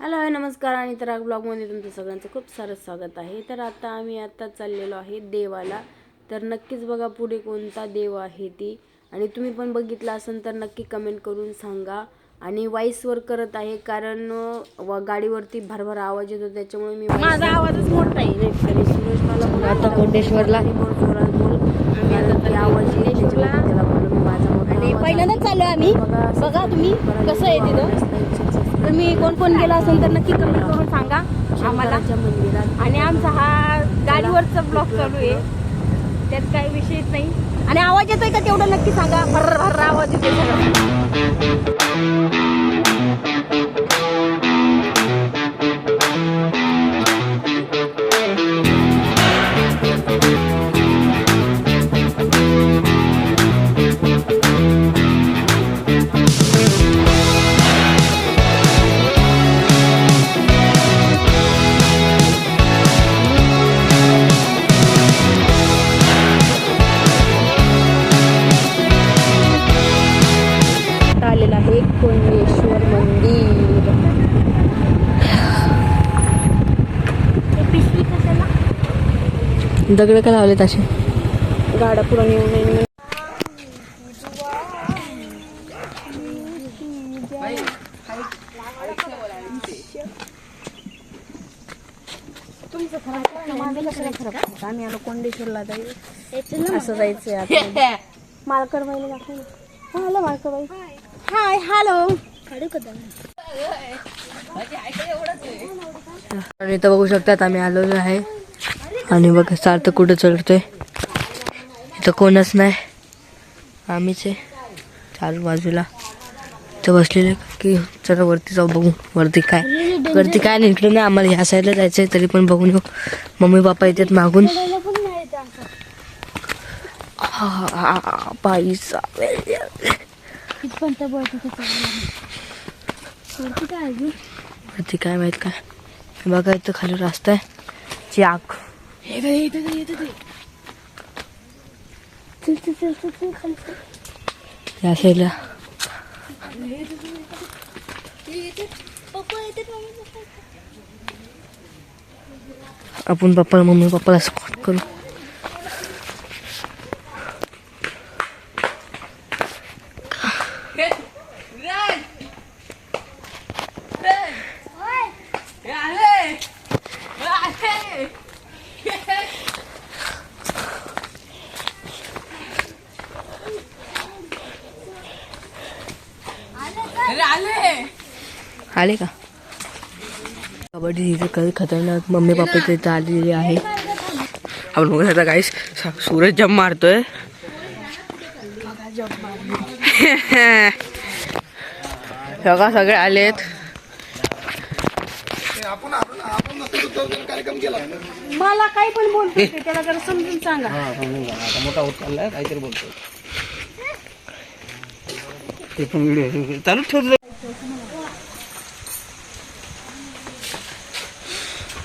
Hello hi नमस्कार. आणि तर ब्लॉगमध्ये तुमचं सगळ्यांचं खूप सारं स्वागत आहे. तर आता आम्ही आता चाललेलो आहे देवाला. तर नक्कीच बघा पुढे कोणता देव आहे ती. आणि तुम्ही पण बघितला असेल तर नक्की कमेंट करून सांगा. आणि व्हॉइसवर करत आहे कारण व- गाडीवरती भरभर आवाज येतो. त्याच्यामुळे मी माझा आवाजच मोठा आहे आणि सुरेश मला बोलला, आता कोटेश्वरला. आणि बोल जोरात बोल कारण की आवाज येईल त्याच्यामुळे त्याला बोललो मी. माझा मोठा पहिल्यांदाच चाललो आम्ही. बघा, बघा तुम्ही कसं आहे तिथं. तुम्ही कोण कोण गेला असेल तर नक्की कमेंट करून सांगा आम्हाला. मंदिरात आणि आमचा हा गाडीवरचा ब्लॉग चालू आहे. त्यात काही विषयच नाही. आणि आवाज येतोय का तेवढं नक्की सांगा. भर भर आवाज येतोय दगड का लावलेत असे? गाडा पुढे येऊ नये खरं आम्ही आलो कोंडेश्वरला जाईल असं जायचंय आता हॅलो मालकड बाई. Hi hello. इथं बघू शकतात आम्ही आलेलो आहे. आणि बघा सार्थ कुठं चढतोय. इथं कोणच नाही. आम्हीच आहे. चालू बाजूला. इथं बसलेले की? चला वरती जाऊ बघू. वरती काय? वरती काय नाही इकडे नाही. आम्हाला ह्या साईडला जायचं आहे तरी पण बघून येऊ. मम्मी पप्पा येतात मागून. पायीचा वरती काय माहीत काय? बघा इथं खाली रस्ता आहे. ची आग. या साईडला. आपण पप्पाला मम्मी पप्पाला स्कॉट करू आले का कबड्डी काही खतरनाक मम्मी पप्पा तिथे आलेली आहे. आपण बघू शकता काही सूरज जम मारतोय. बघा सगळे आलेत. मला काही पण बोलतो ते, त्याला जरा समजून सांगा. मोठा होत चाललाय काहीतरी बोलतोय. ते पण व्हिडिओ ठेवतो.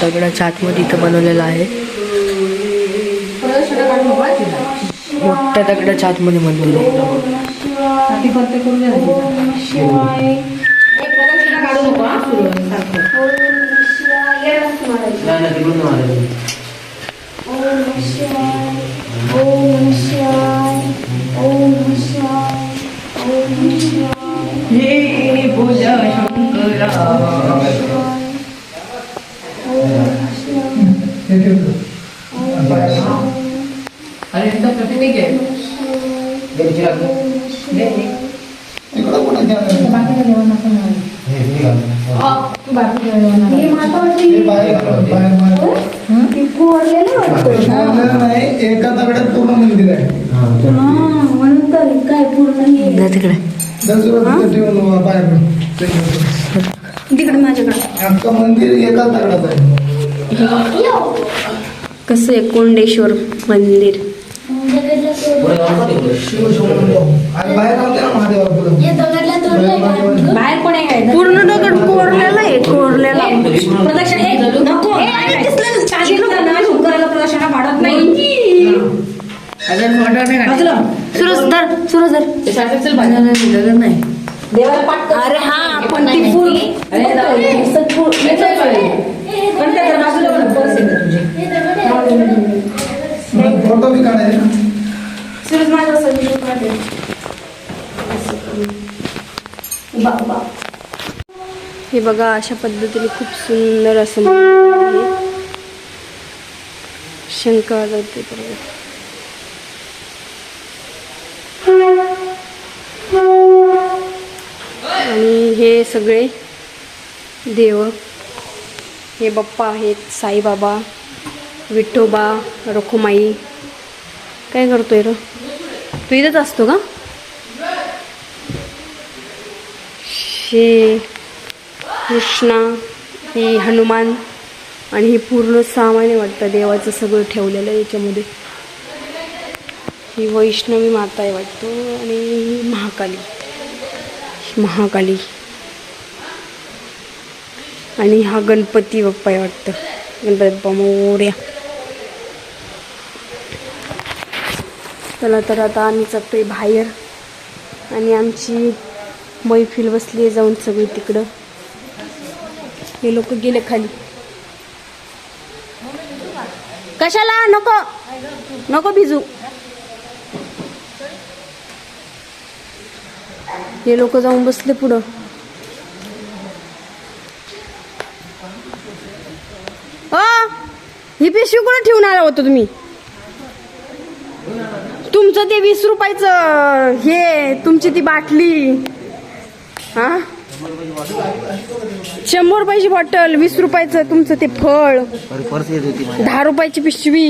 दगडाच्या आतमध्ये इथं बनवलेलं आहे. मोठ्या दगडाच्या आतमध्ये बनवलेलं आहे. नाही नाही तिकडून मारायचं. घ्यायची लागली. एका दगडात पूर्ण मंदिर आहे. तिकडे. दस रुपये ठेवून बाहेर तिकडे माझ्याकडे. अख्खं मंदिर एका दगडात आहे कसं आहे कोंडेश्वर मंदिर? बाहेर बाहेर कोण आहे पूर्ण दगड कोरलेला आहे कोरलेला. प्रदक्षिणा ए, नको. प्रदक्षिणा वाढत नाही. सुरज धर सुरज धर. देवाला पाठ अरे हा पण ती फुल फोटो बी काढायचे ना. सुरज माझा हे बघा अशा पद्धतीने खूप सुंदर असं आहे. शंकर जाते पर्वत आणि हे सगळे देव. हे बाप्पा आहेत साईबाबा विठोबा रखुमाई. काय करतोय र? तू इथंच असतो का? हे कृष्णा ही हनुमान आणि हे पूर्ण सामान्य वाटतं. देवाचं सगळं ठेवलेलं आहे याच्यामध्ये. ही वैष्णवी माता आहे वाटतो आणि ही महाकाली. महाकाली. आणि हा गणपती बाप्पा आहे वाटतं. गणपती बाप्पा मोर्या. चला तर आता आम्ही जातोय बाहेर. आणि आमची मैफिल बसली आहे जाऊन सगळी तिकडं. हे लोक गेले खाली. कशाला? नको. नको भिजू. हे लोक जाऊन बसले पुढं. अ ही पिशवी कुठं ठेवून आला होता तुम्ही? तुमचं ते वीस रुपयाचं हे तुमची ती बाटली. हा? शंभर रुपयाची बॉटल वीस रुपयाचं तुमचं ते फळ दहा रुपयाची पिशवी.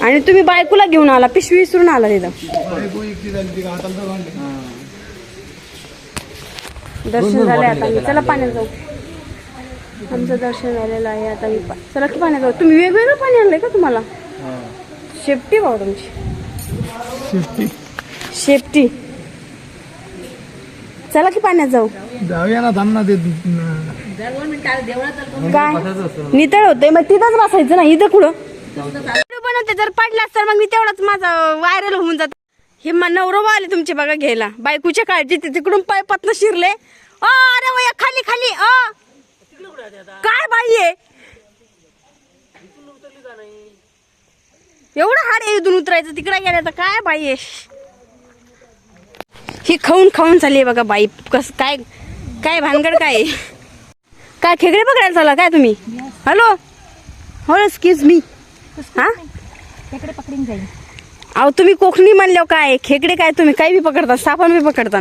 आणि तुम्ही बायकोला घेऊन आला पिशवी विसरून आला तिथं. दर्शन झालंय आता चला पाण्यात जाऊ. आमचं दर्शन झालेलं आहे आता मी चला की पाण्यात जाऊ. तुम्ही वेगवेगळं पाणी आणलंय का तुम्हाला? शेफ्टी भाऊ तुमची. शेफ्टी चला की पाण्यात जाऊ. जाऊया ना थांब ना ते काय? नितळ होतंय मग तिथंच बसायचं ना इथं कुठं? व्हिडिओ बनवते जर पडलास तर मग मी तेवढंच माझं व्हायरल होऊन जात. हे मा नवरोबा आले तुमचे बघा घ्यायला. बायकोच्या काळजी ते तिकडून पाय पत्न शिरले. अ अरे वया खाली खाली अ. काय बाई आहे एवढं हाड आहे इथून उतरायचं तिकडे गेलं तर काय बाई आहे ही खाऊन खाऊन चालली बघा बाई. कस काय काय भानगड काय? काय खेकडे पकडायला चालला काय तुम्ही? हॅलो? हो एक्सक्यूज मी हा? अहो तुम्ही कोकणी म्हणल्यावर काय? खेकडे काय तुम्ही? काही बी पकडता सापण बी पकडता.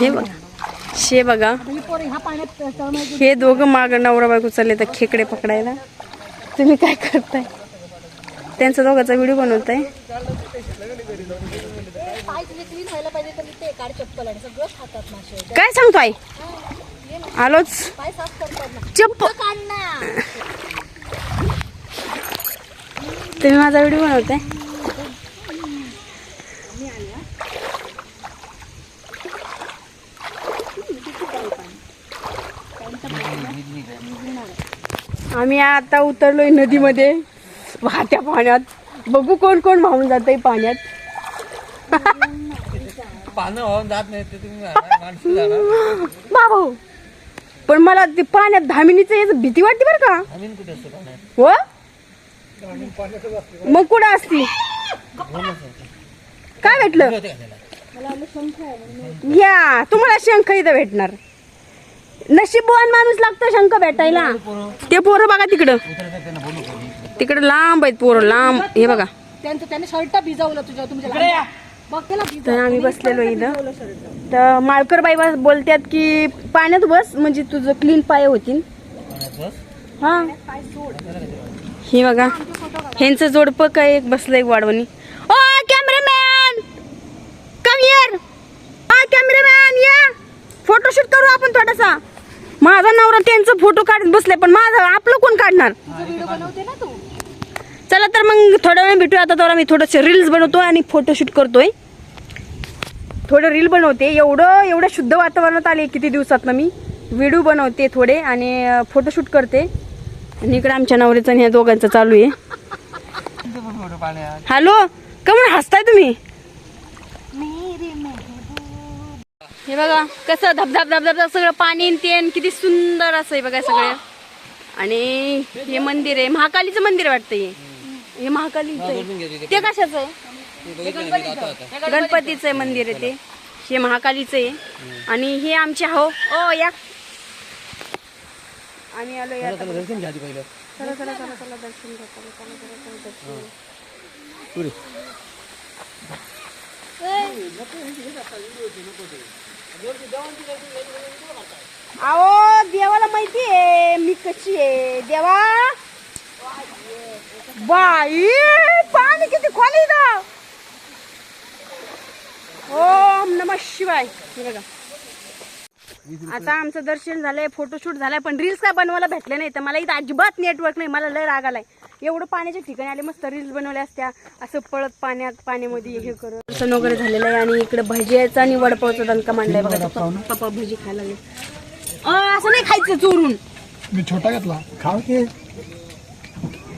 हे बघा शे बघा. हे दोघं माग नवरा बायको चालले तर खेकडे पकडायला. तुम्ही काय करताय? त्यांचा दोघांचा व्हिडिओ बनवताय. पाय तुझे क्लीन व्हायला पाहिजे तर ते काढ चप्पल आणि सगळं खातात मासे. काय सांगतो आई? आलोच. पाय साफ करतात ना. चप्प. काढ ना तुम्ही माझा व्हिडिओ बनवताय? आम्ही आता उतरलोय नदीमध्ये. वाहत्या पाण्यात. बघू कोण कोण वाहून जातंय पाण्यात. पानं वाहून जात नाही ते तुम्ही माणसं जाणार बाबू पण मला ते पाण्यात धामिनीचं भीती वाटते बरं का? आम्ही कुठे असतो पाण्यात? हो? मग कुठं असती? काय भेटलं? या तुम्हाला शंख इथं भेटणार. नशीबवान माणूस लागतो शंख भेटायला. ते पोरं बघा तिकडं? तिकडं लांब आहेत पोरं लांब. हे बघा. त्यांचं त्याने शर्ट भिजवलं तुझ्या तुमच्या तर आम्ही बसलेलो इथं. तर माळकर बाई बस बोलतात की पाण्यात बस म्हणजे तुझं क्लीन पाय होतील. हा. हे बघा ह्यांचं जोडपं काय एक बसलंय वाढवणी. ओ कॅमेरामॅन कम हा कॅमेरामॅन या. फोटोशूट करू आपण थोडासा. माझा नवरा त्यांचं फोटो काढत बसले पण माझं आपलं कोण काढणार व्हिडिओ बनवते ना तू चला तर मग थोड्या वेळ भेटूया. आता तर आम्ही थोडंसं रील्स बनवतो आणि फोटोशूट करतोय. थोडं रील बनवते. एवढं एवढं शुद्ध वातावरणात आले किती दिवसात मी. व्हिडिओ बनवते थोडे आणि फोटोशूट करते. आणि इकडे आमच्या नवऱ्याचं आणि ह्या दोघांचं चालू आहे. हॅलो का म्हणून हसताय तुम्ही? हे बघा कसं धबधब धबधब सगळं पाणी न तेन किती सुंदर असं आहे बघा सगळं. आणि हे मंदिर आहे. महाकालीचं मंदिर वाटतं हे. हे महाकालीचं आहे. ते कशाचं आहे? गणपतीचं. आहे मंदिर आहे ते. हे महाकालीचं आहे. आणि हे आमचे हो ओ या. आम्ही आलो या दर्शन घ्या पहिलं. चला चला चला चला दर्शन घ्या चला चला चला चला दर्शन घ्या. पुढे. अहो देवाला माहिती आहे मी कशी आहे? देवा बाई पाणी किती खोली ओम नम शिवाय. बघा. आता आमचं दर्शन झालंय फोटोशूट झालंय पण रील्स काय बनवायला भेटले नाही. तर मला इथं अजिबात नेटवर्क नाही. मला लय राग आलाय. एवढं पाण्याच्या ठिकाणी आले मस्त रील्स बनवल्या असत्या. असं पळत पाण्यात पाण्यामध्ये हे करत. दर्शन वगैरे झालेलं आहे आणि इकडे भजियाचा आणि वडपावचा दणका मांडलाय बघा. पप्पा भजी खायला असं नाही खायचं चोरून. मी छोटा घेतला. खाव की?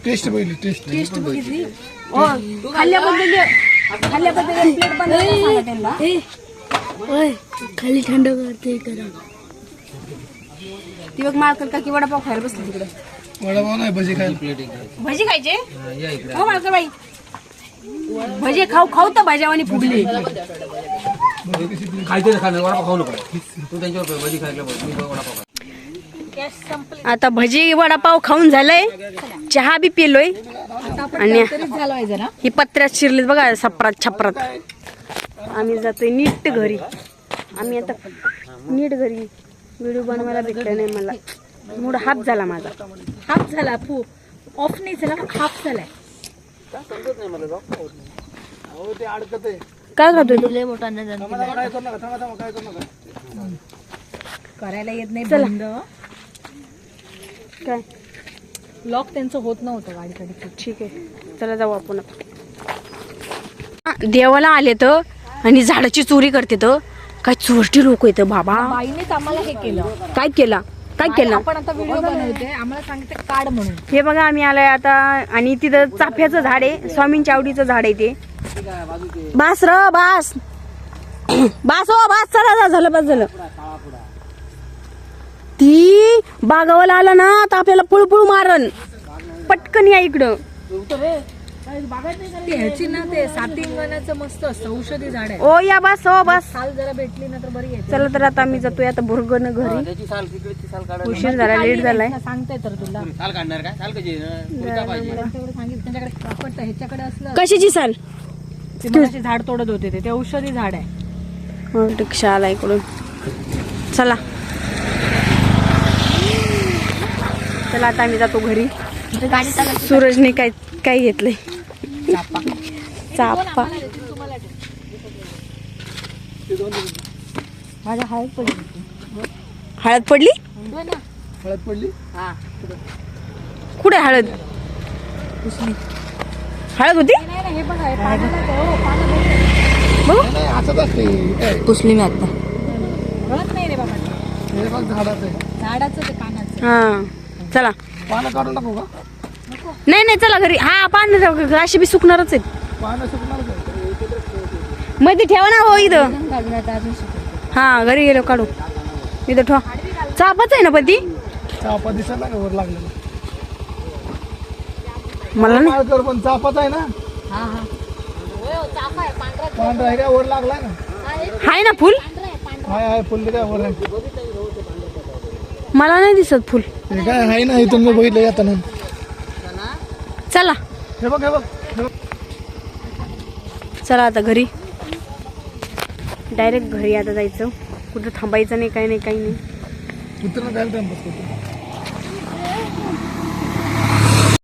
टेस्ट पहिली टेस्ट. टेस्ट बघितली. ओ खाल्ल्याबद्दल खाल्ल्याबद्दल प्लेट बनवायला सांगा त्यांना. खाली थंड करते करा. ती बघ माळकर का की वडापाव खायला बसली तिकडे. वडापाव नाही भजी खायला. प्लेट एक भजी खायचे? हा, या इकडे. हो माळकर बाई. भजी खाऊ खाऊ तर भाज्यावानी फुगली. खायचं खाणं वडापाव खाऊ नको. तू त्यांच्यावर भजी खायला मी वडापाव. आता भजी वडापाव खाऊन झालंय. चहा बी पिलोय. आणि ही पत्र्यात शिरलीत बघा सपरात छपरात. आम्ही जातोय नीट घरी. आम्ही आता नीट घरी. व्हिडिओ बनवायला भेटलं नाही मला. मूड हाफ झाला माझा. हाफ झाला पू. ऑफ नाही झाला हाफ झालाय. अहो ते अडकत आहे काय खातोय तू? लय मोठा नाही थांबा, थांबा, काय करू नका थांबा थांबा काय करू नका करायला येत नाही काय? लॉक त्यांचं होत नव्हतं गाडीकडे ठीक आहे. चला जाऊ आपण. आता. देवाला आले तर आणि झाडाची चोरी करते तर? काय चोरटी लोक येतं बाबा. बाईनेच आम्हाला हे केलं. काय केला? काय केलं? आपण आता व्हिडिओ बनवते आम्हाला सांगते काढ म्हणून. हे बघा आम्ही आलोय आता आणि तिथं चाफ्याचं झाड आहे. स्वामींच्या आवडीचं झाड आहे ते. बास र बास. बास हो बास. चला जा, झालं बस झालं. ती बागावाला आला ना तर आपल्याला पुळपुळ मारन. पटकन या इकडं. ते ह्याची ना ते सातिंगणाचं मस्त असतं औषधी झाड आहे. ओ या बास हो बास. साल जरा भेटली ना तर बरी आहे. चला तर आता आम्ही जातोय आता भुरगन घरी. त्याची साल तिकडची साल काढा उशीर झाला लेट झालाय. सांगते तर तुला. साल काढणार काय? साल कशी पुढे का पाहिजे. त्यांच्याकडे सांगितलं. त्यांच्याकडे ह्याच्याकडे असलं. कशाची साल? ते मगाशी झाड तोडत होते ते ते औषधी झाड आहे. हो, रिक्षा आला इकडून. चला. चला आता आम्ही जातो घरी. सूरजने काय काय घेतलंय? चापा. माझ्या हळद पडली हळद पडली? हळद पडली? कुठे हळद? हळद होती? हे हे हो, हे पुसली मी आता. कळत नाही रे बाबा. हे बघ झाडाचं हा. चला. पानं काढून टाकू का? नाही नाही चला घरी. हा पान अशी बी सुकणारच आहेत. पानं सुकणार मध्ये ठेवा ना हो इथं. हा घरी गेलो काढू. इथं ठेवा. चापाच आहे ना पण ती चापा दिसत नाही का वर लागलेला मला नाही पण चापाच आहे ना? हा हा. पांढरा आहे का? वर लागलाय ना? हाय ना फुल? हाय हाय फुल काय वर आहे मला नाही दिसत फुल. हे काय आहे ना इथून मी बघितलं येताना. चला. हे बघ हे बघ. हे बघ. चला आता घरी. डायरेक्ट घरी आता जायचं. कुठं थांबायचं नाही काही नाही काही नाही. उतरणं काय टाइमपास करतो.